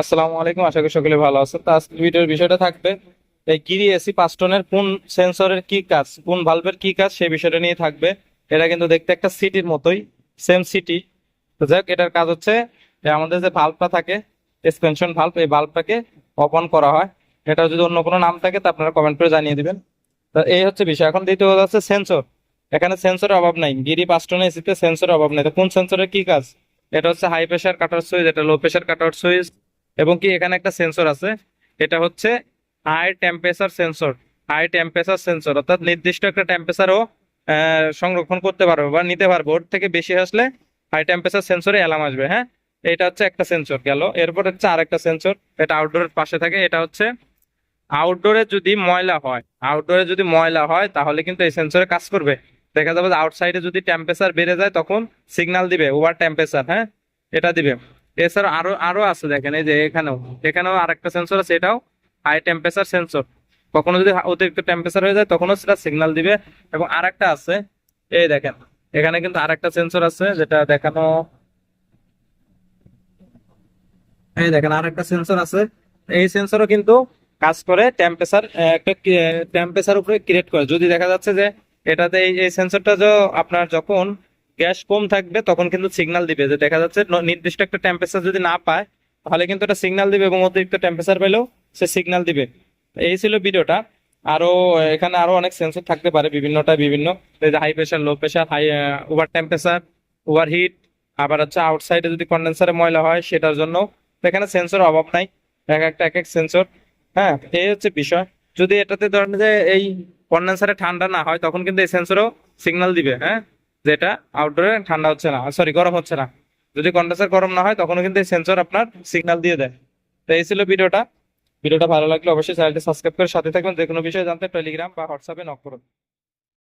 আসসালামু আলাইকুম, আশা করি সকলে ভালো আছেন। তো আজকের ভিডিওর বিষয়টা থাকবে, এই গিরি এসি পাঁচ টনের কোন সেন্সরের কি কাজ, কোন ভালভের কি কাজ, সেই বিষয়টা নিয়ে থাকবে। এটা কিন্তু দেখতে একটা সিটির মতোই সেম সিটি তো যাক এটার কাজ হচ্ছে আমাদের যে ভাল্বটা থাকে এক্সপেনশন ভাল্ব এই ভাল্বটাকে ওপেন করা হয়। এটা যদি অন্য কোনো নাম থাকে, তা আপনারা কমেন্ট করে জানিয়ে দিবেন। তো এই হচ্ছে বিষয়। এখন দ্বিতীয় হচ্ছে সেন্সর এখানে সেন্সরের অভাব নাই। গিরি পাঁচ টনের এসিতে সেন্সরের অভাব নাই। তো কোন সেন্সরের কি কাজ? এটা হচ্ছে হাই প্রেশার কাটার সুইচ এটা লো প্রেশার কাটার সুইচ এবং কি এখানে একটা সেন্সর আছে? এটা হচ্ছে high temperature sensor high temperature sensor অর্থাৎ নির্দিষ্ট একটা টেম্পারেচারও সংরক্ষণ করতে পারবে বা নিতে পারবে। ওর থেকে বেশি আসলে হাই টেম্পারেচার সেন্সরে অ্যালার্ম আসবে হ্যাঁ? এটা হচ্ছে একটা সেন্সর গেল। এরপর হচ্ছে আরেকটা সেন্সর এটা আউটডোরের পাশে থাকে। এটা হচ্ছে আউটডোরে যদি ময়লা হয় আউটডোরে যদি ময়লা হয়, তাহলে কিন্তু এই সেন্সরে কাজ করবে। দেখা যাবে যে আউটসাইডে যদি টেম্পারেচার বেড়ে যায়, তখন সিগন্যাল দিবে ওভার টেম্পারেচার হ্যাঁ? এটা দিবে। এছাড়া আরও আরও আছে দেখেন, এই যে এখানেও এখানেও আরেকটা সেন্সর আছে, এটাও হাই টেম্পারেচার সেন্সর কখনো যদি অতিরিক্ত টেম্পারেচার হয়ে যায়, তখনও সেটা সিগন্যাল দিবে। এবং আরেকটা আছে, এই দেখেন, এখানে কিন্তু আরেকটা সেন্সর আছে, যেটা দেখানো, এই দেখেন, আরেকটা সেন্সর আছে। এই সেন্সরও কিন্তু কাজ করে টেম্পারেচার একটা টেম্পারেচার উপরে ক্রিয়েট করে। যদি দেখা যাচ্ছে যে এটাতে এই সেন্সরটা যে, আপনার যখন গ্যাস কম থাকবে, তখন কিন্তু সিগন্যাল দিবে যে দেখা যাচ্ছে নির্দিষ্ট একটা টেম্পারেচার যদি না পায়, তাহলে কিন্তু এটা সিগনাল দিবে এবং অতিরিক্ত টেম্পারেচার পেলেও সে সিগন্যাল দিবে। এই ছিল ভিডিওটা আরও এখানে আরও অনেক সেন্সর থাকতে পারে বিভিন্নটা বিভিন্ন। High pressure low pressure high over temperature over heat আবার হচ্ছে আউটসাইডে যদি কন্ডেন্সারে ময়লা হয়, সেটার জন্য এখানে সেন্সর অভাব নাই। এক একটা, এক এক সেন্সর হ্যাঁ এই হচ্ছে বিষয়। যদি এটাতে ধরেন যে এই কন্ডেন্সারে ঠান্ডা না হয়, তখন কিন্তু এই সেন্সরও সিগন্যাল দিবে হ্যাঁ? যেটা আউটডোরে ঠান্ডা হচ্ছে না। সরি গরম হচ্ছে না। যদি কন্ডেন্সার গরম না হয়, তখনও কিন্তু এই সেন্সর আপনার সিগন্যাল দিয়ে দেয়। তো এই ছিল ভিডিওটা। ভিডিওটা ভালো লাগলে অবশ্যই চ্যানেলটি সাবস্ক্রাইব করে সাথে থাকবেন। যে কোনো বিষয়ে জানতে টেলিগ্রাম বা হোয়াটসঅ্যাপে নক করুন।